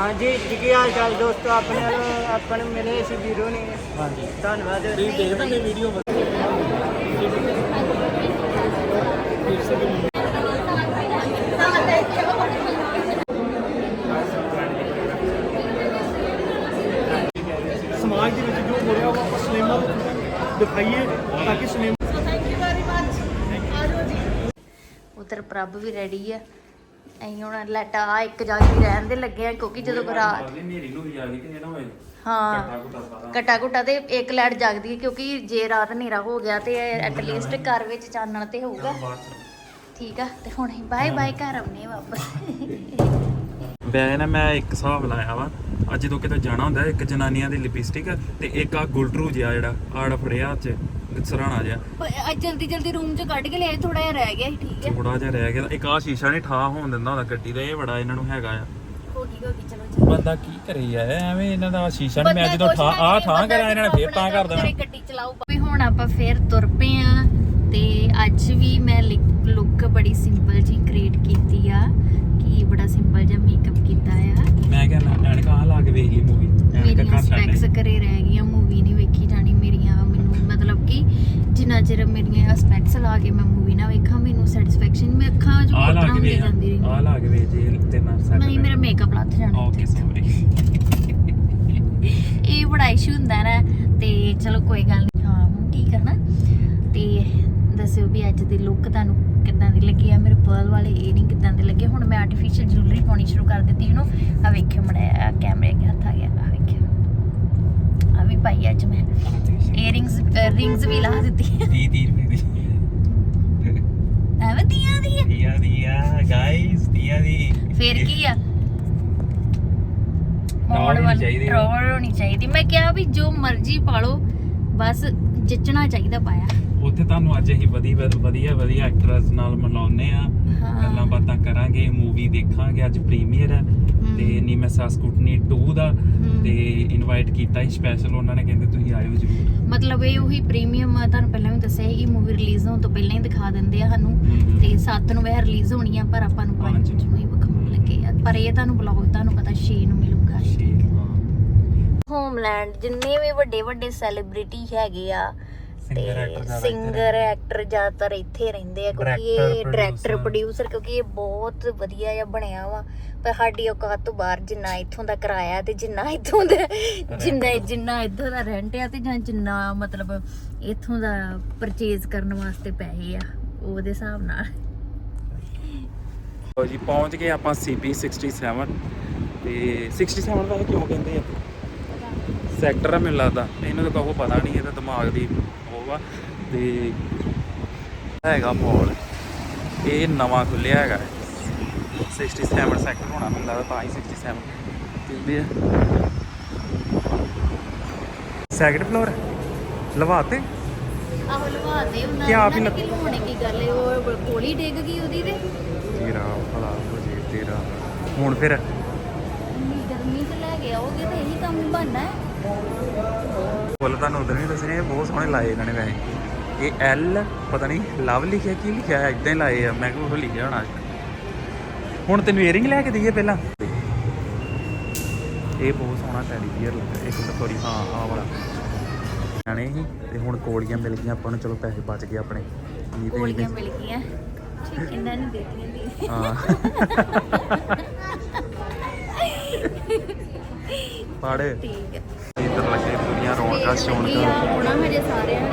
ਹਾਂਜੀ ਜੀ ਕੀ ਹਾਲ ਚਾਲ ਦੋਸਤੋ? ਆਪਣੇ ਨਾਲ ਆਪਾਂ ਨੂੰ ਮਿਲੇ ਸੀ ਵੀਰੋ ਨੇ। ਹਾਂਜੀ। ਧੰਨਵਾਦ। ਤੁਸੀਂ ਦੇਖਦੇ ਨੇ ਵੀਡੀਓ। ਸਮਾਜ ਦੇ ਵਿੱਚ ਜੋ ਹੋ ਰਿਹਾ ਉਹ ਆਪਾਂ ਸਿਨੇਮਾ ਦਿਖਾਈਏ ਤਾਂ ਕਿ ਸਿਨੇਮਾ ਉਧਰ ਪ੍ਰਭ ਵੀ ਰੈਡੀ ਆ। ਅਸੀਂ ਹੁਣ ਲੈਟਾ ਆ ਇੱਕ ਜਾਗੀ ਰਹਿਣ ਦੇ ਲੱਗੇ ਆ ਕਿਉਂਕਿ ਜਦੋਂ ਰਾਤ ਮੇਰੀ ਨੂੰ ਵੀ ਆ ਗਈ ਕਿ ਨਾ ਹੋਏ। ਹਾਂ। ਕੁੱਟਾ ਸਾਰਾ ਕਟਾ ਕੁਟਾ ਤੇ ਇੱਕ ਲਾਈਟ ਜਗਦੀ ਹੈ ਕਿਉਂਕਿ ਜੇ ਰਾਤ ਹਨੇਰਾ ਹੋ ਗਿਆ ਤੇ ਐਟਲੀਸਟ ਘਰ ਵਿੱਚ ਚਾਨਣ ਤੇ ਹੋਊਗਾ। ਠੀਕ ਆ ਤੇ ਹੁਣ ਅਸੀਂ ਬਾਏ ਬਾਏ ਘਰ ਆਉਨੇ ਵਾਪਸ। ਵੈਸੇ ਨਾ ਮੈਂ ਇੱਕ ਹਿਸਾਬ ਲਾਇਆ ਵਾ ਅੱਜ ਜਦੋਂ ਕਿਤੇ ਜਾਣਾ ਹੁੰਦਾ ਇੱਕ ਜਨਾਨੀਆਂ ਦੀ ਲਿਪਸਟਿਕ ਤੇ ਇੱਕ ਆ ਗੁਲਟਰੂ ਜਿਹਾ ਜਿਹੜਾ ਆੜ ਫੜਿਆ 'ਚ। ਸਰਾਣਾ ਅੱਜ ਜਲਦੀ ਜਲਦੀ ਰੂਮ ਚ ਕੱਢ ਕੇ ਲਿਆਏ ਥੋੜਾ ਜਿਹਾ ਰਹਿ ਗਿਆ ਸੀ ਠੀਕ ਹੈ। ਥੋੜਾ ਜਿਹਾ ਰਹਿ ਗਿਆ। ਇੱਕ ਆ ਸ਼ੀਸ਼ਾ ਨਹੀਂ ਠਾ ਹੋਣ ਦਿੰਦਾ ਹੁੰਦਾ ਗੱਡੀ ਦਾ ਇਹ ਬੜਾ ਇਹਨਾਂ ਨੂੰ ਹੈਗਾ ਆ। ਹੋ ਗਈ ਹੋ ਗਈ ਚਲੋ ਚਲੋ। ਬੰਦਾ ਕੀ ਕਰੇ ਯਾਰ ਐਵੇਂ ਇਹਨਾਂ ਦਾ ਸ਼ੀਸ਼ਾ ਨਹੀਂ ਮੈਂ ਬੰਦਾ ਜਦੋਂ ਕੁਛ ਠਾ ਨਾ ਆ ਕਰੇ, ਠਾ ਬੰਦਾ ਕਰਾਂ ਇਹਨਾਂ ਨੇ ਫੇਰ ਤਾਂ ਕਰ ਘਰੇ ਦੇਣਾ। ਗੱਡੀ ਚਲਾਓ ਵੀ ਹੁਣ ਆਪਾਂ ਫੇਰ ਤੁਰ ਪਏ ਆ ਤੇ ਅੱਜ ਵੀ ਮੈਂ ਲੁੱਕ ਬੜੀ ਸਿੰਪਲ ਜੀ ਕ੍ਰੀਏਟ ਕੀਤੀ ਆ ਕਿ ਬੜਾ ਸਿੰਪਲ ਜਿਹਾ ਮੇਕਅਪ ਕੀਤਾ ਆ। ਮੈਂ ਕਹਿੰਦਾ ਐਨਕਾਂ ਆ ਲਾ ਕੇ ਵੇਖ ਲਈ ਮੂਵੀ ਮੇਰੀਆਂ ਐਨਕਾਂ ਸਪੈਕਸ ਛੱਡ ਘਰੇ ਰਹਿ ਗਈਆਂ ਮੂਵੀ ਨਹੀਂ ਵੇਖੀ ਜਾਣੀ ਮੇਰੀਆਂ ਮੈਨੂੰ ਮਤਲਬ ਕਿ ਜਿੰਨਾ ਚਿਰ ਮੇਰੀਆਂ ਸਪੈਕਸ ਲਾ ਕੇ ਮੈਂ ਮੂਵੀ ਨਾ ਵੇਖਾਂ ਮੈਨੂੰ ਸੈਟੀਸਫੈਕਸ਼ਨ ਮੈਂ ਅੱਖਾਂ ਜੋ ਆ ਲਾ ਕੇ ਜਾਂਦੀ ਰਹੀ ਆ ਲਾ ਕੇ ਵੇਖ ਜੇ ਤੇ ਨਾ ਸੈੱਟ ਨਹੀਂ ਮੇਰਾ ਮੇਕਅਪ ਲੱਥ ਜਾਣਾ ਓਕੇ ਸੌਰੀ ਇਹ ਬੜਾ ਇਸ਼ੂ ਹੁੰਦਾ ਨਾ ਤੇ ਚਲੋ ਕੋਈ ਗੱਲ ਨਹੀਂ ਹਾਂ ਹੁਣ ਠੀਕ ਹੈ ਨਾ। ਤੇ ਦੱਸਿਓ ਵੀ ਅੱਜ ਦੀ ਲੁੱਕ ਤੁਹਾਨੂੰ ਕਿੱਦਾਂ ਦੀ ਲੱਗੀ ਆ? ਮੇਰੇ ਪਰਲ ਵਾਲੇ ਏਅਰਿੰਗ ਕਿੱਦਾਂ ਦੇ ਲੱਗੇ। ਹੁਣ ਮੈਂ ਆਰਟੀਫੀਸ਼ੀਅਲ ਜੁਐਲਰੀ ਪਾਉਣੀ ਸ਼ੁਰੂ ਕਰ ਦਿੱਤੀ ਇਹਨੂੰ ਆ ਵੇਖਿਓ ਮੜਿਆ ਕੈਮਰੇ ਅੱਗੇ ਹੱਥ ਆ ਗਿਆ ਆ ਵੇਖਿਓ। ਵੀ ਪਾਈ ਅੱਜ ਮੈਂ। ਏਅਰਿੰਗਸ ਰਿੰਗਸ ਵੀ ਲਾ ਦਿੱਤੀ 30 30 ਰੁਪਏ ਦੀ। ਐਵੇਂ ਦੀਆਂ ਦੀ ਆ? ਦੀਆ ਦੀਆ ਗਾਇਸ ਦੀਆ ਦੀ। ਫੇਰ ਕੀ ਆ? ਟੌਰ ਹੋਣੀ ਚਾਹੀਦੀ ਆ। ਹੋਣੀ ਚਾਹੀਦੀ। ਮੈਂ ਕਿਹਾ ਵੀ ਜੋ ਮਰਜ਼ੀ ਪਾਲੋ ਬਸ ਜੱਚਣਾ ਚਾਹੀਦਾ ਪਾਇਆ। ਉੱਥੇ ਤੁਹਾਨੂੰ ਅੱਜ ਅਸੀਂ ਵਧੀਆ ਵਧੀਆ ਵਧੀਆ ਐਕਟਰਸ ਨਾਲ ਮਿਲਾਉਨੇ ਆ। ਗੱਲਾਂ ਬਾਤਾਂ ਕਰਾਂਗੇ ਮੂਵੀ ਦੇਖਾਂਗੇ ਅੱਜ ਪ੍ਰੀਮੀਅਰ ਹੈ। ਤੇ ਨੀ ਮੈਂ ਸਾਸਕੁਟਨੀ 2 ਦਾ। ਤੇ ਇਨਵਾਈਟ ਕੀਤਾ ਸੀ ਸਪੈਸ਼ਲ ਉਹਨਾਂ ਨੇ ਕਹਿੰਦੇ ਤੁਸੀਂ ਆਇਓ ਜ਼ਰੂਰ। ਮਤਲਬ ਇਹ ਉਹੀ ਪ੍ਰੀਮੀਅਮ ਆ ਤੁਹਾਨੂੰ ਪਹਿਲਾਂ ਵੀ ਦੱਸਿਆ ਸੀ ਕਿ ਮੂਵੀ ਰਿਲੀਜ਼ ਹੋਣ ਤੋਂ ਪਹਿਲਾਂ ਹੀ ਦਿਖਾ ਦਿੰਦੇ ਆ ਸਾਨੂੰ। ਤੇ 7 ਨੂੰ ਵੈਸੇ ਰਿਲੀਜ਼ ਹੋਣੀ ਆ ਪਰ ਆਪਾਂ ਨੂੰ 5 ਪੰਜ। ਨੂੰ ਹੀ ਵਿਖਾਉਣ ਲੱਗੇ ਆ। ਪਰ ਇਹ ਤੁਹਾਨੂੰ ਬਲੌਗ ਤੁਹਾਨੂੰ ਪਤਾ 6 ਨੂੰ ਮਿਲੂਗਾ। ਹੋਮਲੈਂਡ ਜਿੰਨੇ ਵੀ ਵੱਡੇ ਵੱਡੇ ਸੈਲੀਬ੍ਰਿਟੀ ਹੈਗੇ ਆ ਤੇ Singer, actor ਜ਼ਿਆਦਾ ਸਿੰਗਰ ਐਕਟਰ ਜ਼ਿਆਦਾਤਰ ਇੱਥੇ ਰਹਿੰਦੇ ਆ ਕਿਉਂਕਿ ਇਹ ਡਾਇਰੈਕਟਰ। ਪ੍ਰੋਡਿਊਸਰ ਕਿਉਂਕਿ ਇਹ ਬਹੁਤ ਵਧੀਆ ਜਿਹਾ ਬਣਿਆ ਵਾ। ਪਰ ਸਾਡੀ ਔਕਾਤ ਤੋਂ ਬਾਹਰ ਜਿੰਨਾ ਇੱਥੋਂ ਦਾ ਕਿਰਾਇਆ ਤੇ ਜਿੰਨਾ ਇੱਥੋਂ ਦਾ ਜਿੰਨਾ ਜਿੰਨਾ ਇੱਥੋਂ ਦਾ ਰੈਂਟ ਆ ਤੇ ਜਾਂ ਜਿੰਨਾ ਮਤਲਬ ਇੱਥੋਂ ਦਾ ਪਰਚੇਜ਼ ਕਰਨ ਵਾਸਤੇ ਪੈਸੇ ਆ ਉਹਦੇ ਹਿਸਾਬ ਨਾਲ। ਲਓ ਜੀ ਪਹੁੰਚ ਗਏ ਆਪਾਂ CP 67 ਤੇ 67 ਦਾ ਕਿਉਂ ਕਹਿੰਦੇ ਆ? ਸੈਕਟਰ ਆ ਮੈਨੂੰ ਲੱਗਦਾ ਇਹਨੂੰ ਤਾਂ ਕਹੋ ਪਤਾ ਨਹੀਂ ਇਹਦਾ ਦਿਮਾਗ ਦੀ ਵਾ ਤੇ ਹੈਗਾ ਮਾਲ ਇਹ ਨਵਾਂ ਖੁੱਲਿਆ ਹੈਗਾ। 67 ਸੈਕਟਰ ਹੋਣਾ ਲੱਗਦਾ ਤਾਂ ਹੀ 67 ਕਹਿੰਦੇ ਆ। ਸੈਕੰਡ ਫਲੋਰ ਲਵਾਤੇ? ਆਹੋ ਲਵਾ ਦੇ ਉਹਨਾਂ ਕਿ ਆਪ ਹੀ ਨੇ ਲਵਾਉਣੇ ਕੀ ਗੱਲ ਏ? ਉਹ ਕੋਲੀ ਡਿੱਗ ਗਈ ਉਹਦੀ ਤੇ। ਤੇਰਾ ਭਲਾ ਹੋ ਜੇ ਤੇਰਾ। ਹੁਣ ਫਿਰ? ਇੰਨੀ ਗਰਮੀ ਚ ਲੈ ਕੇ ਆਓਗੇ ਤੇ ਇਹੀ ਕੰਮ ਬਣਨਾ ਹੈ ਫੁੱਲ ਤੁਹਾਨੂੰ ਉਧਰ ਨਹੀਂ ਦੱਸਣੇ ਇਹ ਬਹੁਤ ਸੋਹਣੇ ਲਾਏ ਇਹਨਾਂ ਨੇ ਵੈਸੇ। ਇਹ ਐਲ ਪਤਾ ਨਹੀਂ ਲਵ ਲਿਖਿਆ ਕੀ ਲਿਖਿਆ ਹੈ ਇਦਾਂ ਹੀ ਲਾਏ ਆ। ਮੈਂ ਕਿਹਾ ਉਹ ਲਿਖਿਆ ਹੋਣਾ ਹੁਣ ਤੈਨੂੰ ਏਅਰਿੰਗ ਲੈ ਕੇ ਦਈਏ ਪਹਿਲਾਂ। ਇਹ ਬਹੁਤ ਸੋਹਣਾ ਟੈਡੀ ਬੀਅਰ ਲੱਗਾ ਇੱਕ ਤਾਂ ਸੋਰੀ ਹਾਂ ਆਹ ਵਾਲਾ। ਜਾਣੇ ਹੀ ਤੇ ਹੁਣ ਕੋਲੀਆਂ ਮਿਲ ਗਈਆਂ ਆਪਾਂ ਨੂੰ ਚਲੋ ਪੈਸੇ ਬਚ ਗਏ ਆਪਣੇ। ਇਹਦੇ- ਮਿਲ ਗਈਆਂ। ਠੀਕ ਇਹਨਾਂ ਨੇ ਦੇਤੀਆਂ ਦੀ। ਹਾਂ। ਪੜ ਠੀਕ ਹੈ। ਲੱਗੇ ਦੁਨੀਆ ਰੌਣਕਾਂ ਸ਼ੌਣਕਾਂ ਆਉਣਾ ਹਜੇ ਸਾਰਿਆਂ ਨੇ।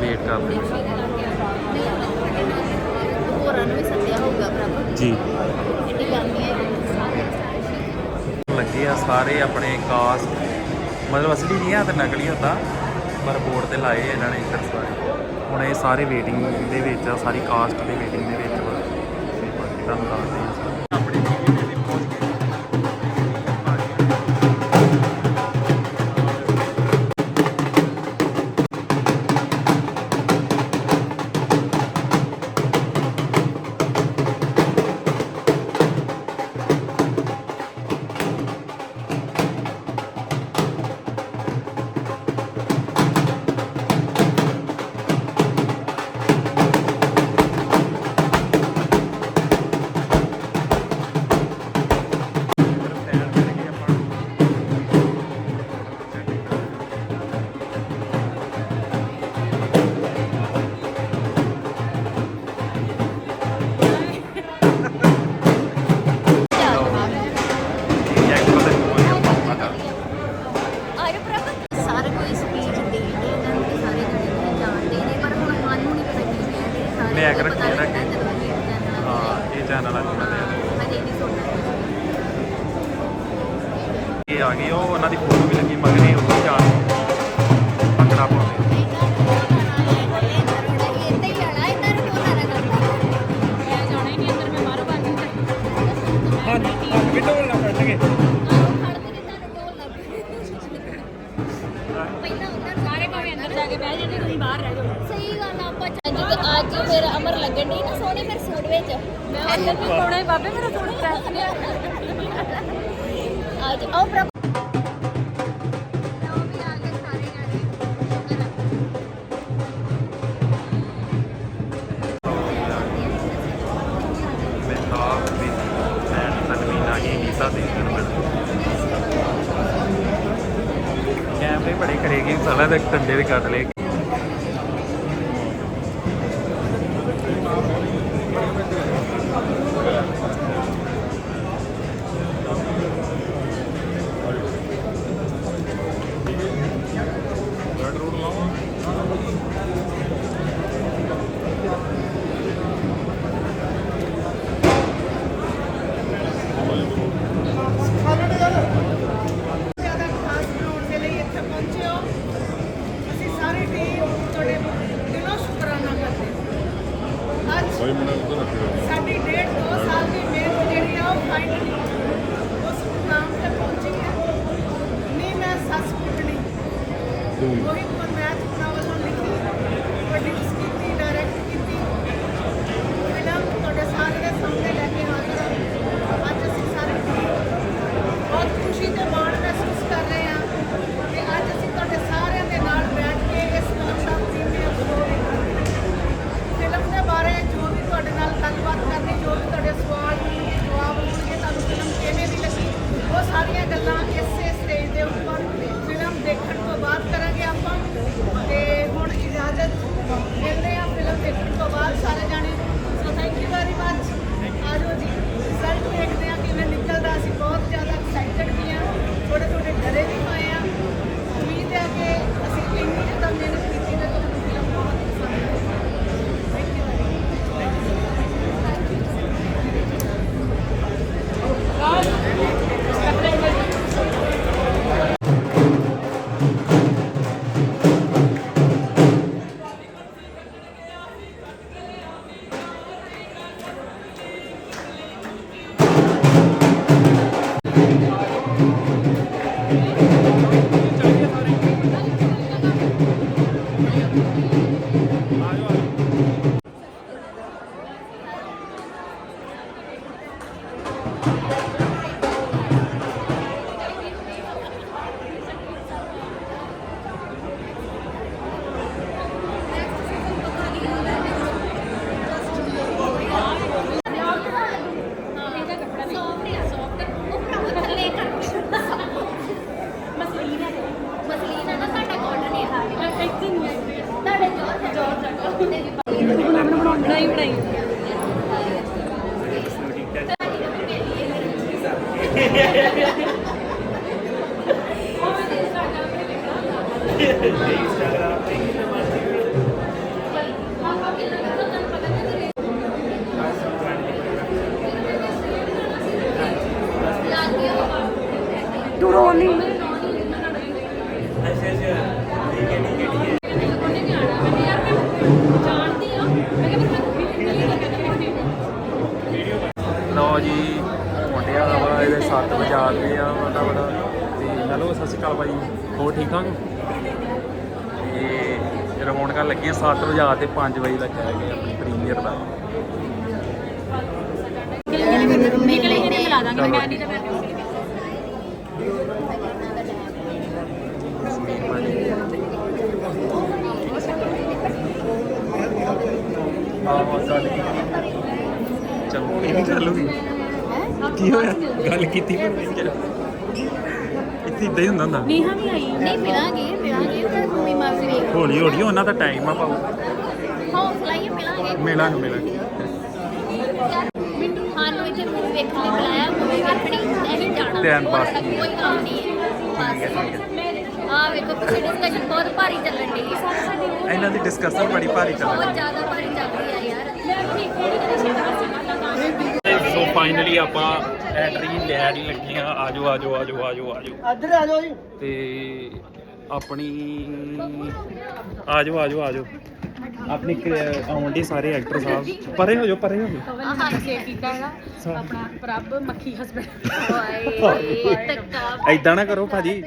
ਵੇਟ ਕਰਨ ਦੇ ਵੇਟ ਕਰ ਲਈ ਹੋਰਾਂ ਨੂੰ ਵੀ ਸੱਦਿਆ ਹੋਊਗਾ ਪ੍ਰਭ ਜੀ। ਕਿੰਨੀ ਗਰਮੀ ਹੈ ਲੱਗੇ ਆ ਸਾਰੇ ਆਪਣੇ ਕਾਸਟ ਮਤਲਬ ਅਸਲੀ ਨਹੀਂ ਆ ਤੇ ਨਕਲੀ ਹੁੰਦਾ। ਪਰ ਬੋਰਡ ਤੇ ਲਾਏ ਇਹਨਾਂ ਨੇ ਇੱਧਰ ਸਾਰੇ। ਹੁਣ ਇਹ ਸਾਰੇ ਵੇਟਿੰਗ ਦੇ ਵਿੱਚ ਆ ਸਾਰੀ ਕਾਸਟ ਦੇ ਵੇਟਿੰਗ ਦੇ ਵਿੱਚ ਵਾ ਤੁਹਾਨੂੰ ਦੱਸਦੇ ਸਹੀ ਗੱਲ ਆ ਆਪਾਂ ਚੱਜ ਤੇ ਅੱਜ ਫਿਰ ਅਮਰ ਲੱਗਣ ਦੀ ਨਾ ਸੋਹਣੇ ਮੇਰੇ ਸੂਟ ਵਿੱਚ। ਮੈਂ ਵੀ ਪਾਉਣਾ ਬਾਬੇ ਮੇਰਾ ਸੂਟ ਪ੍ਰੈਸ ਨਹੀਂ ਅੱਜ ਆਓ ਕਰੇਗੀ ਸਾਲਾ ਦੇ ਟੰਡੇ ਦੇ ਲਓ ਜੀ ਮੁੰਡਿਆਂ ਦਾ ਵਾ ਇਹਦੇ 7 ਵਜੇ ਆਉਂਦੇ ਆ ਵੱਡਾ ਵੱਡਾ। ਤੇ ਹੈਲੋ ਸਤਿ ਸ਼੍ਰੀ ਅਕਾਲ ਭਾਈ ਹੋਰ ਠੀਕ ਠਾਕ ਤੇ ਰੌਣਕਾਂ ਲੱਗੀਆਂ 7 ਵਜੇ ਆ ਤੇ 5 ਵਜੇ ਤੱਕ ਹੈਗੇ ਆਪਣੀ ਪ੍ਰੀਮੀਅਰ ਦਾ। ਨਿਕਲੇ ਕਿਨੇ ਮਿਲਾ ਦਾਂਗੇ ਚਲੋ ਮੈਂ ਜੀ। ਨਹੀਂ ਤਾਂ ਮੈਂ ਆਹ ਗੱਲ ਕੀਤੀ ਚਲੋ। ਇਹ ਵੀ ਗੱਲ ਹੋ ਗਈ ਕੀ ਹੋਇਆ? ਗੱਲ ਕੀਤੀ ਪਰ ਨਹੀਂ ਕਿਹਾ। ਇੱਥੇ ਇਦਾਂ ਹੀ ਹੁੰਦਾ ਹੁੰਦਾ। ਨੀਹਾ ਵੀ ਆਈ ਨਹੀਂ ਮਿਲਾਂਗੇ ਮਿਲਾਂਗੇ ਉਹਨਾਂ ਨੂੰ ਵੀ ਮਾਫੀ ਵੇਖ ਹੌਲੀ ਹੌਲੀ ਉਹਨਾਂ ਦਾ ਟਾਈਮ ਆ ਪਾਉ ਹੌਸਲਾ ਹੀ ਮਿਲਾਂਗੇ। ਮਿਲਾਂਗੇ ਮਿਲਾਂਗੇ। ਮੈਨੂੰ ਸਾਨੂੰ ਇੱਥੇ ਮੂਵੀ ਵੇਖਣ ਲਈ ਬੁਲਾਇਆ। ਮੂਵੀ ਵੇਖਣੀ ਨਹੀਂ ਜਾਣਾ। pass ਹੋਰ ਕੋਈ ਕੰਮ ਨਹੀਂ ਹੈ। ਬਸ ਆ ਵੇਖੋ ਪਿੱਛੇ ਡਿਸਕਸ਼ਨ ਬਹੁਤ ਭਾਰੀ ਚੱਲਣ ਦੀ ਹੈ। ਇਹਨਾਂ ਦੀ ਡਿਸਕਸ਼ਨ ਬੜੀ ਭਾਰੀ ਚੱਲ ਬਹੁਤ ਜ਼ਿਆਦਾ ਭਾਰੀ ਚੱਲ ਰਹੀ ਹੈ ਯਾਰ ਰਹੀ ਸੋਫਾ ਫਾਈਨਲੀ ਆਪਾਂ ਐਂਟਰੀ ਲੈਣ ਹੀ ਲੱਗੇ ਆ ਆਜੋ ਆਜੋ ਆਜੋ ਆਜੋ ਆਜੋ। ਇੱਧਰ ਆ ਜਾਓ ਜੀ। ਤੇ ਆਪਣੀ ਆਜੋ ਆਜੋ ਆਜੋ। ਆਪਣੀ ਆਉਂਦੇ ਸਾਰੇ ਐਕਟਰ ਸਾਹਿਬ। ਪਰੇ ਹੋ ਜਾਓ ਪਰੇ ਹੋ ਜਾਓ। ਹਾਂ ਸੇਵ ਕੀਤਾ ਹੈਗਾ। ਆਪਣਾ ਪ੍ਰਭ ਮੱਖੀ ਹਸਬੈਂਡ ਓਏ। ਤੱਕਾ ਐਦਾਂ ਨਾ ਕਰੋ ਭਾਜੀ।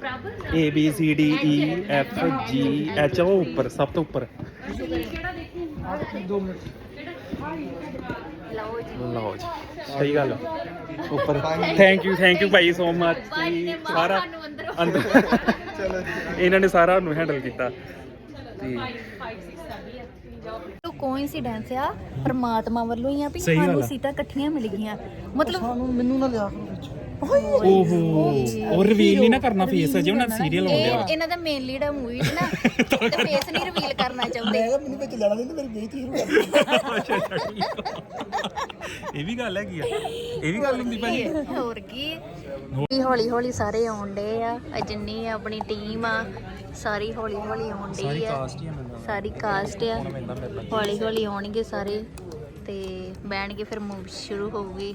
ਪ੍ਰਭ? A B C D E F G H ਉਹ ਉੱਪਰ ਸਭ ਤੋਂ ਉੱਪਰ। ਲਓ ਜੀ ਲਓ ਜੀ ਸਹੀ ਗੱਲ। ਉੱਪਰ thank you thank you Bhai so much ਭਾਈ ਨੇ ਮਾਰ ਸਾਰਾ ਸਾਨੂੰ ਅੰਦਰੋਂ ਅੰਦਰ ਇਹਨਾਂ ਨੇ ਸਾਰਾ ਨੂੰ ਹੈਂਡਲ ਕੀਤਾ ਤੇ ਤੋ ਕੋਇਨਸੀਡੈਂਸ ਆ ਪਰਮਾਤਮਾ ਵੱਲੋਂ ਹੀ ਆ ਵੀ ਸਹੀ ਗੱਲ ਸਾਨੂੰ ਆ। ਸੀਟਾਂ ਇਕੱਠੀਆਂ ਮਿਲ ਗਈਆਂ ਮਤਲਬ ਸਾਨੂੰ ਮੈਨੂੰ ਨਾ ਲਿਆ ਕਰੋ ਵਿੱਚ ਓਹੋ ਉਹ ਰਿਵੀਲ ਨਹੀਂ ਨਾ ਕਰਨਾ ਫੇਸ ਅਜੇ ਉਹਨਾਂ ਸੀਰੀਅਲ ਇਹ ਆਉਂਦੇ ਆ ਇਹਨਾਂ ਦਾ ਮੇਨ ਲੀਡ ਆ ਮੂਵੀ 'ਚ ਨਾ? ਤੇ ਫੇਸ ਨਹੀਂ ਰਿਵੀਲ ਕਰਨਾ ਚਾਹੁੰਦੇ। ਮੈਨੂੰ ਵਿੱਚ ਲੈਣਾ ਨਹੀਂ ਮੇਰੀ ਬੇਇੱਜ਼ਤੀ ਸ਼ੁਰੂ ਕਰ ਇਹ ਵੀ ਗੱਲ ਹੈਗੀ ਆ। ਇਹ ਵੀ ਗੱਲ ਹੁੰਦੀ ਭਾਜੀ। ਹੋਰ ਕੀ ਹੌਲੀ ਹੌਲੀ ਹੌਲੀ ਸਾਰੇ ਆਉਣ ਡੇ ਆ। ਆ ਜਿੰਨੀ ਆਪਣੀ ਟੀਮ ਆ ਸਾਰੀ ਹੌਲੀ ਹੌਲੀ ਆਉਣ ਡਈ ਆ। ਸਾਰੀ ਕਾਸਟ ਆ। ਹੌਲੀ ਹੌਲੀ ਆਉਣਗੇ ਸਾਰੇ। ਤੇ ਬਹਿਣਗੇ ਫਿਰ ਮੂਵੀ ਸ਼ੁਰੂ ਹੋਊਗੀ।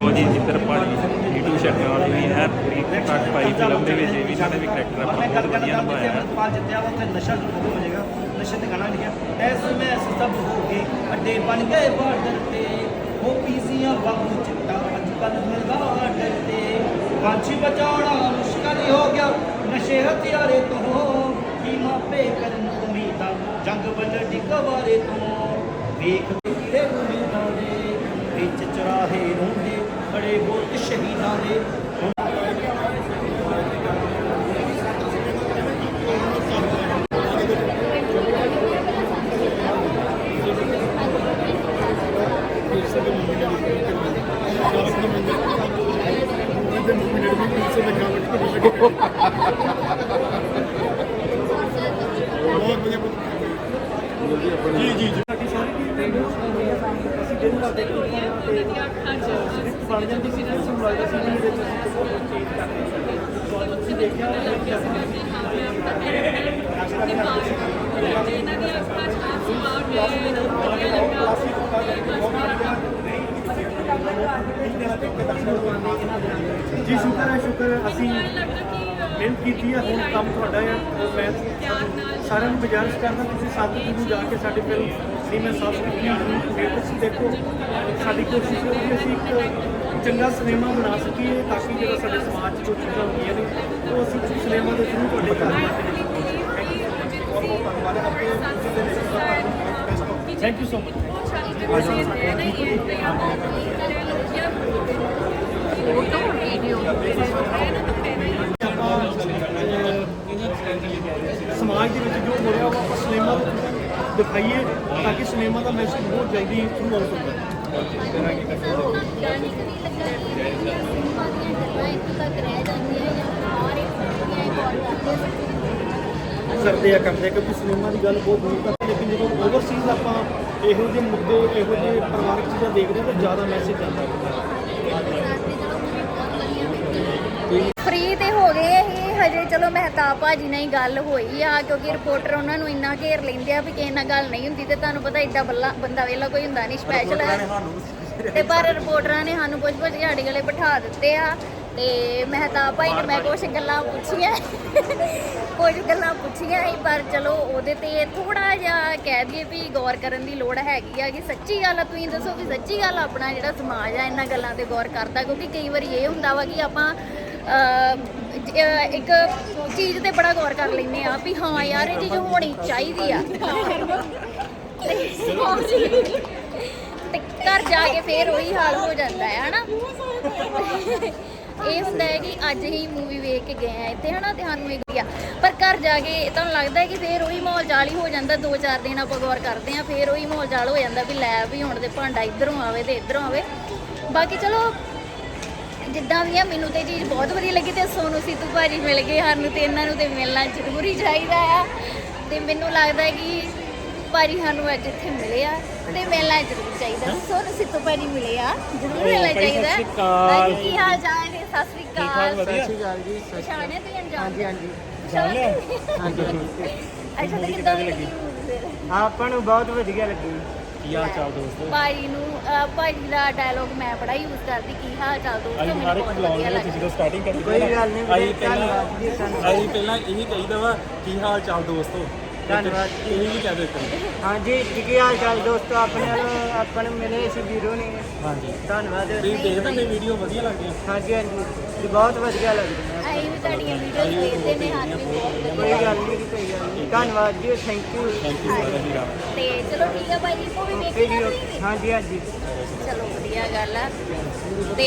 ਉਹ ਜੀ ਜਿੱਤਰ ਭਾਜੀ YouTube ਚੈਨਲ ਵਾਲੀ ਵੀ ਹੈ ਪੂਰੀ ਕੱਟ ਪਾਈ ਫਿਲਮ ਦੇ ਵਿੱਚ ਇਹ ਵੀ ਇਹਨਾਂ ਨੇ ਵੀ ਕਰੈਕਟਰ ਆਪਣਾ ਬਹੁਤ ਵਧੀਆ ਨਿਭਾਇਆ ਹੈ ਪੰਜ ਜਿੱਤਿਆ ਵਾ ਤੇ ਨਸ਼ਾ ਸ਼ੁਰੂ ਹੋ ਜਾਏਗਾ ਨਸ਼ੇ ਤੇ ਗਾਣਾ ਲਿਖਿਆ ਐਸ ਮੈਸ ਸਭ ਹੋ ਗਏ ਅੱਡੇ ਬਣ ਗਏ ਬਾਰਡਰ ਤੇ ਉਹ ਚਿੱਟਾ ਅੱਜ ਕੱਲ ਮਿਲਦਾ ਬਾਰਡਰ ਤੇ। ਬਚਾਉਣਾ ਮੁਸ਼ਕਲ ਹੋ ਗਿਆ। ਨਸ਼ੇ ਹਥਿਆਰੇ ਤੋਂ ਕੀ ਮਾਪੇ ਕਰਨ ਉਮੀਦਾਂ? ਜੰਗ ਵੱਲ ਡਿੱਗਵਾਰੇ ਤੋਂ। ਵੇਖ ਵੀਰੇ ਉਮੀਦਾਂ ਦੇ, ਵਿੱਚ ਚਰਾਹੇ ਰੋਂਦੇ, ਬੜੇ ਬਹੁਤ ਸ਼ਹੀਦਾਂ ਦੇ। ਅਸੀਂ ਦਿਨ ਰਾਤ ਇੱਕ ਸਕਿੱਟ ਬਣ ਜਾਂਦੀ ਸੀ ਫਿਰ ਸਾਨੂੰ ਲੱਗਦਾ ਸੀ। ਕਿ ਇਹਦੇ ਵਿੱਚ ਅਸੀਂ ਬਹੁਤ ਕੁਝ ਚੇਂਜ ਕਰਦੇ ਹਾਂ। ਸੋ ਅਸੀਂ ਦੇਖਿਆ ਜੀ ਸ਼ੁਕਰ ਹੈ ਸ਼ੁਕਰ ਹੈ। ਅਸੀਂ ਮਿਹਨਤ ਕੀਤੀ ਹੈ। ਹੁਣ ਕੰਮ ਤੁਹਾਡਾ ਹੈ। ਮੈਂ ਸਾਰਿਆਂ ਨੂੰ ਗੁਜ਼ਾਰਿਸ਼ ਕਰਦਾ ਤੁਸੀਂ ਸੱਤ ਨੂੰ ਜਾ ਕੇ ਸਾਡੇ ਫਿਲਮ ਸਿਨੇਮਾ ਸਾਫ਼ ਕੀਤੀ ਫਿਰ ਤੁਸੀਂ ਦੇਖੋ, ਸਾਡੀ ਕੋਸ਼ਿਸ਼ ਹੈ ਕਿ ਅਸੀਂ ਇੱਕ ਚੰਗਾ ਸਿਨੇਮਾ ਬਣਾ ਸਕੀਏ ਤਾਂ ਕਿ ਜਿਹੜਾ ਸਾਡੇ ਸਮਾਜ 'ਚ ਜੋ ਚੀਜ਼ਾਂ ਹੁੰਦੀਆਂ ਨੇ, ਉਹ ਅਸੀਂ ਸਿਨੇਮਾ ਦੇ ਥਰੂ ਤੁਹਾਡੇ ਘਰ ਥੈਂਕ ਯੂ ਸੋ ਮਚ ਸਮਾਜ ਦੇ ਵਿੱਚ ਜੋ ਹੋ ਰਿਹਾ ਉਹ ਸਿਨੇਮਾ ਦੇ ਦਿਖਾਈਏ ਤਾਂ ਕਿ ਸਿਨੇਮਾ ਦਾ ਮੈਸੇਜ ਬਹੁਤ ਜਲਦੀ ਥਰੂ ਆਊਟ ਹੁੰਦਾ ਕਰਦੇ ਆ ਕਰਦੇ ਕਿਉਂਕਿ ਸਿਨੇਮਾ ਦੀ ਗੱਲ ਬਹੁਤ ਦੂਰ ਤੱਕ ਹੈ, ਲੇਕਿਨ ਜਦੋਂ ਓਵਰਸੀਜ਼ ਆਪਾਂ ਇਹੋ ਜਿਹੇ ਮੁੱਦੇ ਇਹੋ ਜਿਹੇ ਪਰਿਵਾਰਕ ਚੀਜ਼ਾਂ ਦੇਖਦੇ ਹਾਂ ਤਾਂ ਜ਼ਿਆਦਾ ਮੈਸੇਜ ਹੈ। ਫ੍ਰੀ ਤੇ ਹੋ ਗਏ ਇਹ। ਹਜੇ ਚਲੋ ਮਹਿਤਾਬ ਭਾਜੀ ਨਾਲ ਹੀ ਗੱਲ ਹੋਈ ਆ ਕਿਉਂਕਿ ਰਿਪੋਰਟਰ ਉਹਨਾਂ ਨੂੰ ਇੰਨਾ ਘੇਰ ਲੈਂਦੇ ਆ ਵੀ ਕਿਸੇ ਨਾਲ ਗੱਲ ਨਹੀਂ ਹੁੰਦੀ ਤੇ ਤੁਹਾਨੂੰ ਪਤਾ ਏਡਾ ਬੱਲਾ ਬੰਦਾ ਵੇਲਾ ਕੋਈ ਹੁੰਦਾ ਨਹੀਂ ਸਪੈਸ਼ਲ ਤੇ ਪਰ ਰਿਪੋਰਟਰਾਂ ਨੇ ਸਾਨੂੰ ਪੁੱਛ ਪੁੱਛ ਕੇ ਸਾਡੇ ਗਲੇ ਬਿਠਾ ਦਿੱਤੇ ਆ ਤੇ ਮੈਂ ਤਾਂ ਭਾਈ ਨੇ ਮੈਂ ਕੁਝ ਗੱਲਾਂ ਪੁੱਛੀਆਂ। ਕੁਝ ਗੱਲਾਂ ਪੁੱਛੀਆਂ ਸੀ ਪਰ ਚਲੋ ਉਹਦੇ ਤੇ ਥੋੜਾ ਜਿਹਾ ਕਹਿ ਦਈਏ ਵੀ ਗੌਰ ਕਰਨ ਦੀ ਲੋੜ ਹੈਗੀ ਆ ਕਿ ਸੱਚੀ ਗੱਲ ਆ ਤੁਸੀਂ ਦੱਸੋ ਵੀ ਸੱਚੀ ਗੱਲ ਆਪਣਾ ਜਿਹੜਾ ਸਮਾਜ ਆ ਇਹਨਾਂ ਗੱਲਾਂ ਤੇ ਗੌਰ ਕਰਦਾ ਕਿਉਂਕਿ ਕਈ ਵਾਰੀ ਇਹ ਹੁੰਦਾ ਵਾ ਕਿ ਆਪਾਂ ਇੱਕ ਚੀਜ਼ ਤੇ ਬੜਾ ਗੌਰ ਕਰ ਲੈਂਦੇ ਆ ਵੀ ਹਾਂ ਯਾਰ, ਇਹ ਚੀਜ਼ ਹੋਣੀ ਚਾਹੀਦੀ ਆ। ਤੇ ਘਰ ਜਾ ਕੇ ਫੇਰ ਉਹੀ ਹਾਲ ਹੋ ਜਾਂਦਾ ਹੈ, ਹਨਾ? ਇਹ ਹੁੰਦਾ ਹੈ ਕਿ ਅੱਜ ਹੀ ਮੂਵੀ ਵੇਖ ਕੇ ਗਏ ਆ ਇੱਥੇ, ਹਨਾ? ਤੇ ਸਾਨੂੰ ਇਹ ਗਿਆ ਪਰ ਘਰ ਜਾ ਕੇ ਤੁਹਾਨੂੰ ਲੱਗਦਾ ਹੈ ਕਿ ਫੇਰ ਉਹੀ ਮਾਹੌਲ ਜਾਲ ਹੀ ਹੋ ਜਾਂਦਾ, ਦੋ ਚਾਰ ਦਿਨ ਆਪਾਂ ਗੌਰ ਕਰਦੇ ਆ ਫੇਰ ਉਹੀ ਮਾਹੌਲ ਜਾਲ ਹੋ ਜਾਂਦਾ ਵੀ ਲੈ ਵੀ ਹੁਣ ਤੇ ਭਾਂਡਾ ਇਧਰੋਂ ਆਵੇ ਤੇ ਇਧਰੋਂ ਆਵੇ। ਬਾਕੀ ਚਲੋ ਜਿੱਦਾਂ ਵੀ ਆ ਮੈਨੂੰ ਤੇ ਚੀਜ਼ ਬਹੁਤ ਵਧੀਆ ਲੱਗੀ ਤੇ ਸੋਨੂ ਸੀਤੂ ਭਾਜੀ ਮਿਲ ਗਏ ਸਾਨੂੰ ਤੇ ਇਹਨਾਂ ਨੂੰ ਤੇ ਮਿਲਣਾ ਜ਼ਰੂਰ ਹੀ ਚਾਹੀਦਾ ਆ। ਤੇ ਮੈਨੂੰ ਲੱਗਦਾ ਹੈ ਕਿ ਭਾਜੀ ਸਾਨੂੰ ਅੱਜ ਇੱਥੇ ਮਿਲੇ ਆ ਤੇ ਮਿਲਣਾ ਜ਼ਰੂਰ ਚਾਹੀਦਾ। ਸੋਨੂ ਸੀਤੂ ਭਾਜੀ ਮਿਲੇ ਆ ਜ਼ਰੂਰ ਮਿਲਣਾ ਚਾਹੀਦਾ ਸਤਿ ਸ਼੍ਰੀ ਅਕਾਲ। ਕੀ ਹਾਲ ਚਾਲ ਹੈ ਸਤਿ ਸ੍ਰੀ ਅਕਾਲ। ਵਧੀਆ? ਸਤਿ ਸ਼੍ਰੀ ਅਕਾਲ ਜੀ ਸਤਿ ਸ਼੍ਰੀ ਪਛਾਣਿਆ ਤੁਸੀਂ ਹਾਂਜੀ ਹਾਂਜੀ। ਜਾਣ ਲਿਆ ਹਾਂਜੀ ਅੱਛਾ ਤੇ ਕਿੱਦਾਂ ਲੱਗੀ? ਆਪਾਂ ਨੂੰ ਬਹੁਤ ਵਧੀਆ ਲੱਗੀ। ਕੀ ਹਾਲ ਚਾਲ ਦੋਸਤੋ? ਭਾਜੀ ਨੂੰ ਅਹ, ਭਾਜੀ ਦਾ ਡਾਇਲੋਗ ਮੈਂ ਬੜਾ ਯੂਜ਼ ਕਰਦੀ ਕੀ ਹਾਲ ਚਾਲ ਦੋਸਤੋ? ਅਸੀਂ ਮੈਨੂੰ ਹਰ ਇੱਕ ਬਹੁਤ ਬਲੌਗ ਵਧੀਆ ਵਿੱਚ ਲੱਗਦਾ। ਜਦੋਂ ਸਟਾਰਟਿੰਗ ਕਰਦੇ ਕੋਈ ਗੱਲ ਨਹੀਂ ਅਸੀਂ ਵੀਰੇ, ਪਹਿਲਾਂ ਧੰਨਵਾਦ ਜੀ, ਧੰਨਵਾਦ। ਅਸੀਂ ਪਹਿਲਾਂ ਇਹੀ ਕਹੀਦਾ ਵਾ ਕੀ ਹਾਲ ਚਾਲ ਦੋਸਤੋ? ਧੰਨਵਾਦ ਜੀ। ਇਹ ਵੀ ਕਹਦੇ ਤੇ ਹਾਂਜੀ ਜੀ, ਕੀ ਹਾਲ ਚਾਲ ਦੋਸਤੋ? ਆਪਣੇ ਵੱਲੋਂ ਆਪਾਂ ਨੂੰ ਮਿਲੇ ਸੀ ਵੀਰੋ ਨੇ। ਹਾਂਜੀ। ਧੰਨਵਾਦ। ਤੁਸੀਂ ਦੇਖਦੇ ਨੇ ਵੀਡੀਓ ਵਧੀਆ ਲੱਗਦੀ ਹਾਂਜੀ ਹਾਂਜੀ। ਜੀ ਬਹੁਤ ਵਧੀਆ ਲੱਗਦਾ। ਅਸੀਂ ਵੀ ਤੁਹਾਡੀਆਂ ਵੀਡੀਓਜ਼ ਦੇਖਦੇ ਨੇ ਸਾਨੂੰ ਵੀ ਬਹੁਤ ਵਧੀਆ ਕੋਈ ਗੱਲ ਨਹੀਂ ਕੋਈ ਗੱਲ ਨਹੀਂ ਧੰਨਵਾਦ ਜੀ ਥੈਂਕ ਯੂ ਥੈਂਕ ਯੂ ਤੇ ਚਲੋ ਠੀਕ ਆ ਭਾਈ ਜੀ ਮੂਵੀ ਓਕੇ ਵੇਖੀ ਜੀ। ਤੁਸੀਂ ਹਾਂਜੀ ਹਾਂਜੀ। ਚਲੋ ਵਧੀਆ ਗੱਲ ਆ। ਤੇ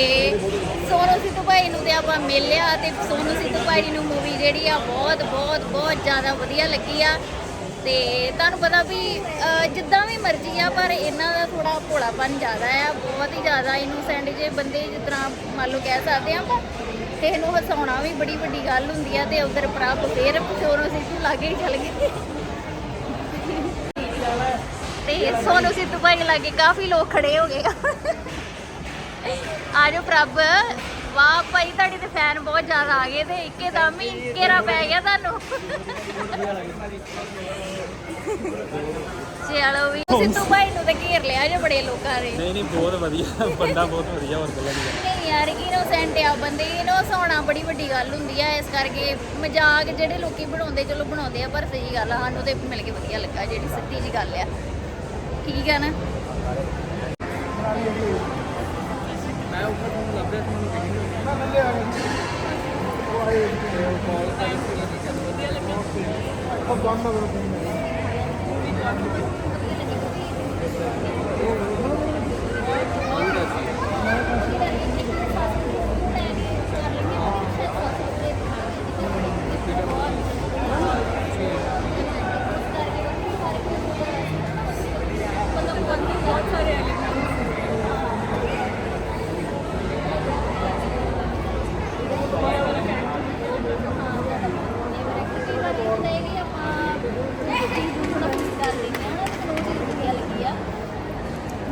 ਸੋਨੂ ਸਿੱਧੂ ਭਾਈ ਨੂੰ ਤੇ ਆਪਾਂ ਮਿਲ ਲਿਆ ਤੇ ਸੋਨੂ ਸਿੱਧੂ ਭਾਈ ਨੂੰ ਮੂਵੀ ਜਿਹੜੀ ਆ ਬਹੁਤ ਬਹੁਤ ਬਹੁਤ ਜ਼ਿਆਦਾ ਵਧੀਆ ਲੱਗੀ ਆ। ਤੇ ਤੁਹਾਨੂੰ ਪਤਾ ਵੀ ਜਿੱਦਾਂ ਵੀ ਮਰਜ਼ੀ ਆ ਪਰ ਇਹਨਾਂ ਦਾ ਥੋੜਾ ਭੋਲਾਪਨ ਜ਼ਿਆਦਾ ਆ ਬਹੁਤ ਹੀ ਜ਼ਿਆਦਾ ਇਨੋਸੈਂਟ ਜੇ ਬੰਦੇ ਜਿਸ ਤਰ੍ਹਾਂ ਮੰਨ ਲਓ ਕਹਿ ਸਕਦੇ ਆ ਪਰ ਕਿਸੇ ਨੂੰ ਹਸਾਉਣਾ ਵੀ ਬੜੀ ਵੱਡੀ ਗੱਲ ਹੁੰਦੀ ਆ ਤੇ ਉਧਰ ਪ੍ਰਭ ਫੇਰ ਸੋਨੂ ਸਿੱਧੂ ਲਾਗੇ ਚੱਲ ਗਏ। ਤੇ ਸੋਨੂ ਸਿੱਧੂ ਭਾਈ ਲਾਗੇ ਕਾਫੀ ਲੋਕ ਖੜੇ ਹੋ ਗਏ ਆਜੋ ਪ੍ਰਭ, ਵਾਹ ਭਾਈ, ਤੁਹਾਡੇ ਤੇ ਫੈਨ ਬਹੁਤ ਜ਼ਿਆਦਾ ਆ ਗਏ ਤੇ ਇੱਕੇ ਦਮ ਹੀ ਘੇਰਾ ਪੈ ਗਿਆ ਤੁਹਾਨੂੰ। ਚਲੋ ਵੀ, ਸਿੱਧੂ ਭਾਈ ਨੂੰ ਤੇ ਘੇਰ ਲਿਆ ਜੇ ਬੜੇ ਲੋਕਾਂ ਨੇ। ਨਹੀਂ ਨਹੀਂ, ਬਹੁਤ ਵਧੀਆ, ਬੰਦਾ ਬਹੁਤ ਵਧੀਆ, ਹੋਰ ਗੱਲਾਂ ਨਹੀਂ। ਯਾਰ ਇਨੋਸੈਂਟ ਆ ਬੰਦੇ ਇਹਨੂੰ ਹਸਾਉਣਾ ਬੜੀ ਵੱਡੀ ਗੱਲ ਹੁੰਦੀ ਆ, ਇਸ ਕਰਕੇ ਮਜ਼ਾਕ ਜਿਹੜੇ ਲੋਕੀ ਬਣਾਉਂਦੇ, ਚਲੋ ਬਣਾਉਂਦੇ ਆ, ਪਰ ਸਹੀ ਗੱਲ ਆ, ਸਾਨੂੰ ਤੇ ਮਿਲ ਕੇ ਵਧੀਆ ਲੱਗਾ, ਜਿਹੜੀ ਸਿੱਧੀ ਜੀ ਗੱਲ ਆ। ਠੀਕ ਆ ਨਾ?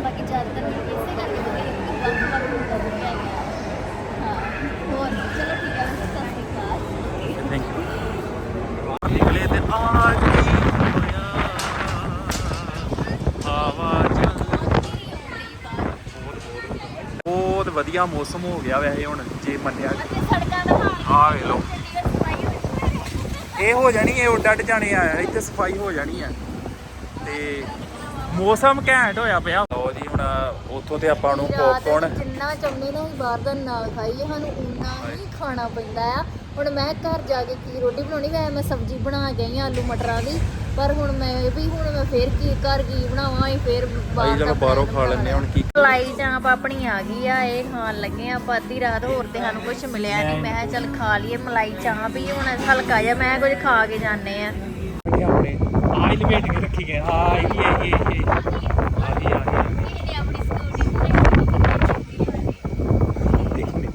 ਬਾਕੀ ਜ਼ਿਆਦਾਤਰ ਮੈਨੂੰ ਇਸੇ ਕਰਕੇ ਵਧੀਆ ਲੱਗੀ ਵੱਖ ਵੱਖ ਹੁੰਦਾ ਵਧੀਆ ਹੈਗਾ ਹਾਂ ਹੋਰ ਚਲੋ ਠੀਕ ਹੈ ਸਤਿ ਸ਼੍ਰੀ ਅਕਾਲ ਥੈਂਕ ਯੂ ਨਿਕਲੇ ਤੇ ਆ ਗਈ ਹੋਇਆ ਹਵਾ ਚੱਲ ਬਹੁਤ ਵਧੀਆ ਮੌਸਮ ਹੋ ਗਿਆ ਵੈਸੇ ਹੁਣ ਜੇ ਮੰਨਿਆ ਸੜਕਾਂ ਦਾ ਆ ਵੇ ਲੋ ਇਹ ਹੋ ਜਾਣੀ ਹੈ ਉੱਡ ਅੱਡ ਜਾਣੇ ਆ ਇੱਥੇ ਸਫ਼ਾਈ ਹੋ ਜਾਣੀ ਹੈ ਤੇ ਮੌਸਮ ਘੈਂਟ ਹੋਇਆ ਪਿਆ। ਲਓ ਜੀ ਹੁਣ ਉੱਥੋਂ ਤੇ ਆਪਾਂ ਨੂੰ ਪੌਪਕੌਰਨ ਜਿੰਨਾ ਚਾਹੁੰਦੇ ਨਾ ਬਾਹਰ ਦਾ ਨਾ ਖਾਈਏ ਸਾਨੂੰ ਉਨਾ ਹੀ ਖਾਣਾ ਪੈਂਦਾ ਆ। ਹੁਣ ਮੈਂ ਘਰ ਜਾ ਕੇ ਕੀ ਰੋਟੀ ਬਣਾਉਣੀ ਵੈਸੇ ਮੈਂ ਸਬਜ਼ੀ ਬਣਾ ਆ ਆਲੂ ਮਟਰਾਂ ਦੀ। ਪਰ ਹੁਣ ਮੈਂ ਇਹ ਵੀ ਹੁਣ ਮੈਂ ਫੇਰ ਕੀ ਘਰ ਕੀ ਬਣਾਵਾਂ ਅਸੀਂ ਫੇਰ ਬਾਹਰ ਚਲੋ ਬਾਹਰੋਂ ਖਾ ਲੈਂਦੇ ਹਾਂ ਹੁਣ ਕੀ ਮਲਾਈ ਚਾਂਪ ਆਪਣੀ ਆ ਗਈ ਆ ਇਹ ਖਾਣ ਲੱਗੇ ਆ ਅੱਧੀ ਰਾਤ ਹੋਰ ਤੇ ਸਾਨੂੰ ਕੁਝ ਮਿਲਿਆ ਨਹੀਂ ਮੈਂ ਕਿਹਾ ਚੱਲ ਖਾ ਲਈਏ ਮਲਾਈ ਚਾਂਪ ਹੀ ਹੁਣ ਹਲਕਾ ਜਿਹਾ ਮੈਂ ਕੁਝ ਖਾ ਕੇ ਜਾਂਦੇ ਆ। ਆਪਣੇ ਆਈ ਲਪੇਟ ਕੇ ਰੱਖੀ ਗਏ। ਹਾਂ ਇਹ ਇਹ ਇਹ ਇਹ। ਆ ਗਈ ਆ ਗਈ ਇਹਨੇ ਆਪਣੀ ਸਕੂਟੀ ਦੇਖੀ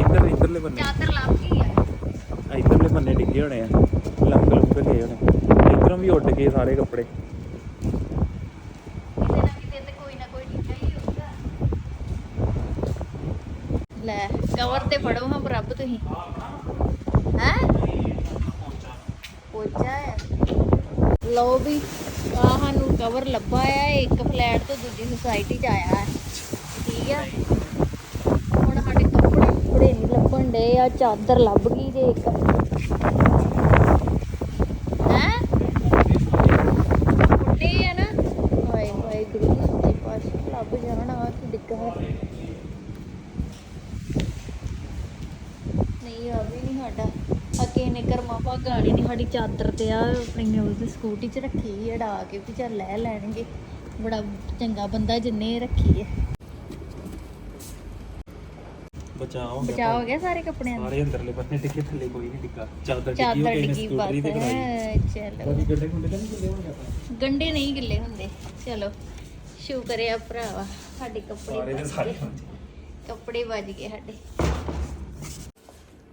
ਇੱਧਰ ਇੱਧਰਲੇ ਬੰਨੇ ਚਾਦਰ ਲੱਭ ਗਈ ਆ ਇੱਧਰਲੇ ਬੰਨੇ ਡਿੱਗੇ ਹੋਣੇ ਆ। ਲੰਗ ਲੰਗ ਗਏ ਹੋਣੇ ਇੱਧਰੋਂ ਵੀ ਉੱਡ ਗਏ ਸਾਰੇ ਕੱਪੜੇ। ਲੈ, ਕਵਰ ਤੇ ਫੜੋ ਹਾਂ ਰੱਬ ਤੁਸੀਂ। ਹੈ? ਪੋਚਾ ਹੈ ਲਓ ਵੀ ਆ ਸਾਨੂੰ ਕਵਰ ਲੱਭਾ ਆ। ਇੱਕ ਫਲੈਟ ਤੋਂ ਦੂਜੀ ਸੁਸਾਇਟੀ ਚ ਆਇਆ ਹੈ। ਠੀਕ ਆ? ਹੁਣ ਸਾਡੇ ਕੱਪੜੇ ਕੁਪੜੇ ਨਹੀਂ ਲੱਭਣ ਡੇ ਆ ਚਾਦਰ ਲੱਭ ਗਈ ਜੇ ਇੱਕ ਹੈ ਮੁੰਡੇ ਆ ਨਾ ਹਾਏ ਹਾਏ ਗੁਰੂ ਸੱਚੇ ਪਾਤਸ਼ਾਹ ਲੱਭ ਜਾਣਾ ਆ ਕਿ ਡਿੱਗਾ ਨਹੀਂ ਆ ਵੀ ਨਹੀਂ ਸਾਡਾ ਅਕੇ ਨੇ ਕਰਮਾ ਭਾਗਾ ਵਾਲੀ ਨਹੀਂ ਸਾਡੀ ਚਾਦਰ ਤੇ ਆ ਆਪਣੀ ਨਿਊਜ਼ ਦੀ ਸਕੂਟੀ 'ਚ ਰੱਖੀ ਹੈ ਢਾ ਕੇ ਵੀ ਚੱਲ ਲੈ ਲੈਣਗੇ। ਬੜਾ ਚੰਗਾ ਬੰਦਾ ਜਿੰਨੇ ਰੱਖੀ ਹੈ ਬਚਾਓ ਬਚਾਅ ਹੋ ਗਿਆ ਸਾਰੇ ਕੱਪੜਿਆਂ ਦਾ? ਸਾਰੇ ਅੰਦਰਲੇ ਬੰਨੇ ਟਿੱਕੇ ਥੱਲੇ ਕੋਈ ਨਹੀਂ ਟਿੱਕਾ ਚਾਦਰ ਟਿੱਕੀ ਹੋ ਚਾਦਰ ਗਈ ਨੇ ਡਿੱਗੀ ਸਕੂਟਰੀ ਤੇ ਬਸ। ਬਣਾਈ ਹੈ, ਚਲੋ। ਕਦੀ ਗੱਡੇ ਗੁੰਡੇ ਤਾਂ ਨਹੀਂ ਚੱਲੇ ਹੋਣਗੇ ਆਪਾਂ? ਗੰਡੇ ਨਹੀਂ ਗਿੱਲੇ ਹੁੰਦੇ। ਚਲੋ ਸ਼ੁਕਰ ਆ ਭਰਾਵਾ ਸਾਡੇ ਕੱਪੜੇ ਸਾਰੇ ਦੇ ਬਚ ਸਾਰੇ ਗਏ। ਕੱਪੜੇ ਵੱਜ ਗਏ ਸਾਡੇ।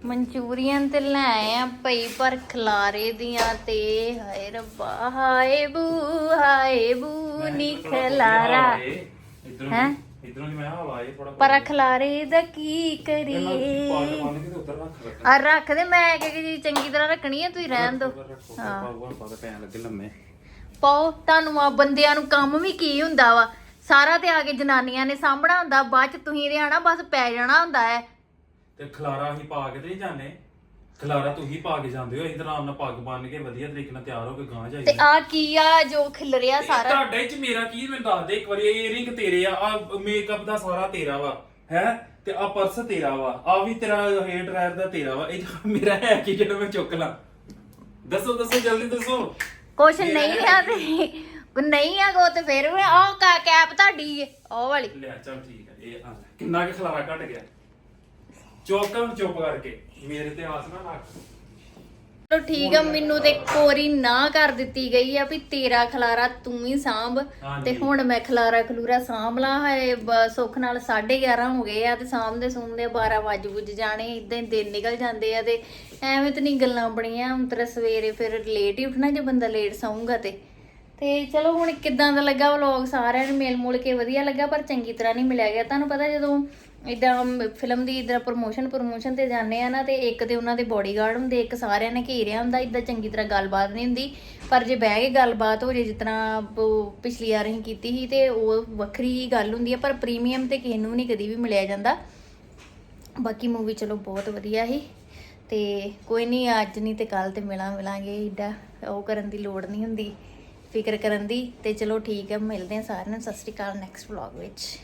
ਮਨਚੂਰੀਅਨ ਤੇ ਲੈ ਆ ਪਈ ਪਰ ਖਲਾਰੇ ਦੀਆਂ ਤੇ ਹਾਏ ਰੱਬਾ ਹਾਏ ਬੂ ਹਾਏ ਬੂ ਨੀ ਖਲਾਰਾ। ਹੈਂ? ਇਧਰੋਂ ਦੀ ਮੈਂ ਹਵਾ ਆਏ ਥੋੜਾ ਪਰ ਖਲਾਰੇ ਦਾ ਕੀ ਕਰੀਏ? ਆ ਰੱਖ ਦੇ ਮੈਂ ਕਿ ਜੀ ਚੰਗੀ ਤਰ੍ਹਾਂ ਰੱਖਣੀ ਹੈ ਤੁਸੀਂ ਰਹਿਣ ਦੋ। ਹਾਂ। ਪਾਉਗਾ ਪਾ ਪੈਣ ਲੱਗੇ ਲੰਮੇ। ਪਾਓ ਤੁਹਾਨੂੰ ਆ ਬੰਦਿਆਂ ਨੂੰ ਕੰਮ ਵੀ ਕੀ ਹੁੰਦਾ ਵਾ? ਸਾਰਾ ਤੇ ਆ ਕੇ ਜਨਾਨੀਆਂ ਨੇ ਸਾਂਭਣਾ ਹੁੰਦਾ ਬਾਅਦ ਚ ਤੁਸੀਂ ਇਹਦੇ ਆਣਾ ਬਸ ਪੈ ਜਾਣਾ ਹੁੰਦਾ ਹੈ। ਤੇ ਖਲਾਰਾ ਹੀ ਪਾ ਕੇ ਤੇ ਨਹੀਂ ਜਾਂਦੇ। ਖਲਾਰਾ ਤੂੰ ਹੀ ਪਾ ਕੇ ਜਾਂਦੇ ਹੋ ਅਸੀਂ ਤਾਂ ਆਰਾਮ ਨਾਲ ਪੱਗ ਬੰਨ ਕੇ ਵਧੀਆ ਤਰੀਕੇ ਨਾਲ ਤਿਆਰ ਹੋ ਕੇ ਗਾਂ ਤੇ ਜਾਈਏ ਆ ਕੀ ਆ ਜੋ ਖਿਲ ਰਿਹਾ ਸਾਰਾ? ਤੁਹਾਡੇ ਚ ਮੇਰਾ ਕੀ ਮੈਨੂੰ ਦੱਸ ਦੇ ਇੱਕ ਵਾਰੀ ਇਹ ਰਿੰਗ ਤੇਰੇ ਆ ਆ ਮੇਕਅਪ ਦਾ ਸਾਰਾ ਤੇਰਾ ਵਾ ਹੈ? ਤੇ ਆ ਪਰਸ ਤੇਰਾ ਵਾ ਆ ਵੀ ਤੇਰਾ ਹੇਅਰ ਡਰਾਇਰ ਦਾ ਤੇਰਾ ਵਾ ਇਹ ਮੇਰਾ ਹੈ ਕੀ ਜਿਹੜਾ ਮੈਂ ਚੁੱਕ ਲਾਂ? ਦੱਸੋ ਦੱਸੋ ਜਲਦੀ ਦੱਸੋ। ਕੁਛ ਨਹੀਂ ਆ ਤੇ ਨਹੀਂ ਆ ਕੋ ਤੇ ਫਿਰ ਵੀ ਉਹ ਕਾ ਕੈਪ ਤੁਹਾਡੀ ਏ ਉਹ ਵਾਲੀ। ਲਿਆ ਚਲ ਠੀਕ ਹੈ ਇਹ ਆ ਲੈ। ਕਿੰਨਾ ਕੁ ਖਲਾਰਾ ਘਟ ਗਿਆ? ਚੁੱਪ ਕਰ ਚੁੱਪ ਕਰਕੇ ਮੇਰੇ ਤੇ ਆਸ ਨਾ ਰੱਖ। ਚਲੋ ਠੀਕ ਆ ਮੈਨੂੰ ਤੇ ਕੋਰੀ ਨਾ ਕਰ ਦਿੱਤੀ ਗਈ ਆ ਵੀ ਤੇਰਾ ਖਲਾਰਾ ਤੂੰ ਹੀ ਸਾਂਭ। ਹਾਂਜੀ। ਤੇ ਹੁਣ ਮੈਂ ਖਲਾਰਾ ਖਲੂਰਾ ਸਾਂਭ ਲਾ ਸੁੱਖ ਨਾਲ 11:30 ਹੋ ਗਏ ਆ ਤੇ ਸਾਂਭਦੇ ਸੂੰਭਦੇ 12 ਵੱਜ ਬੁੱਝ ਜਾਣੇ ਇਦਾਂ ਹੀ ਦਿਨ ਨਿਕਲ ਜਾਂਦੇ ਆ ਤੇ ਐਵੇਂ ਤੇ ਨਹੀਂ ਗੱਲਾਂ ਬਣੀਆਂ ਹੁਣ ਤੇਰਾ ਸਵੇਰੇ ਫਿਰ ਲੇਟ ਹੀ ਉੱਠਣਾ ਜੇ ਬੰਦਾ ਲੇਟ ਸੌਂਗਾ ਤੇ। ਤੇ ਚਲੋ ਹੁਣ ਕਿੱਦਾਂ ਦਾ ਲੱਗਾ ਵਲੌਗ ਸਾਰਿਆਂ ਨੂੰ ਮਿਲ ਮੁਲ ਕੇ ਵਧੀਆ ਲੱਗਾ ਪਰ ਚੰਗੀ ਤਰ੍ਹਾਂ ਨਹੀਂ ਮਿਲਿਆ ਗਿਆ। ਤੁਹਾਨੂੰ ਪਤਾ ਜਦੋਂ ਇਦਾਂ ਫਿਲਮ ਦੀ ਇਦਾਂ ਪ੍ਰੋਮੋਸ਼ਨ ਪ੍ਰੋਮੋਸ਼ਨ ਤੇ ਜਾਂਦੇ ਆ ਨਾ ਤੇ ਇੱਕ ਤੇ ਉਹਨਾਂ ਦੇ ਬੋਡੀਗਾਰਡ ਹੁੰਦੇ, ਇੱਕ ਸਾਰਿਆਂ ਨੇ ਘੇਰਿਆ ਹੁੰਦਾ ਇਦਾਂ ਚੰਗੀ ਤਰ੍ਹਾਂ ਗੱਲਬਾਤ ਨਹੀਂ ਹੁੰਦੀ। ਪਰ ਜੇ ਬਹਿ ਕੇ ਗੱਲਬਾਤ ਹੋ ਜੇ, ਜਿਸ ਤਰ੍ਹਾਂ ਉਹ ਪਿਛਲੀ ਵਾਰ ਅਸੀਂ ਕੀਤੀ ਸੀ ਤੇ ਉਹ ਵੱਖਰੀ ਹੀ ਗੱਲ ਹੁੰਦੀ ਹੈ ਪਰ ਪ੍ਰੀਮੀਅਮ ਤੇ ਕਿਸੇ ਨੂੰ ਨਹੀਂ ਕਦੀ ਵੀ ਮਿਲਿਆ ਜਾਂਦਾ। ਬਾਕੀ ਮੂਵੀ ਚਲੋ ਬਹੁਤ ਵਧੀਆ ਸੀ ਤੇ ਕੋਈ ਨਹੀਂ, ਅੱਜ ਨਹੀਂ ਤੇ ਕੱਲ ਤੇ ਮਿਲਾਂ, ਮਿਲਾਂਗੇ ਏਡਾ। ਉਹ ਕਰਨ ਦੀ ਲੋੜ ਨਹੀਂ ਹੁੰਦੀ, ਫਿਕਰ ਕਰਨ ਦੀ। ਤੇ ਚਲੋ ਠੀਕ ਹੈ ਮਿਲਦੇ ਹਾਂ ਸਾਰਿਆਂ ਨੂੰ। ਸਤਿ ਸ਼੍ਰੀ ਅਕਾਲ ਨੈਕਸਟ ਵਲੌਗ ਵਿੱਚ।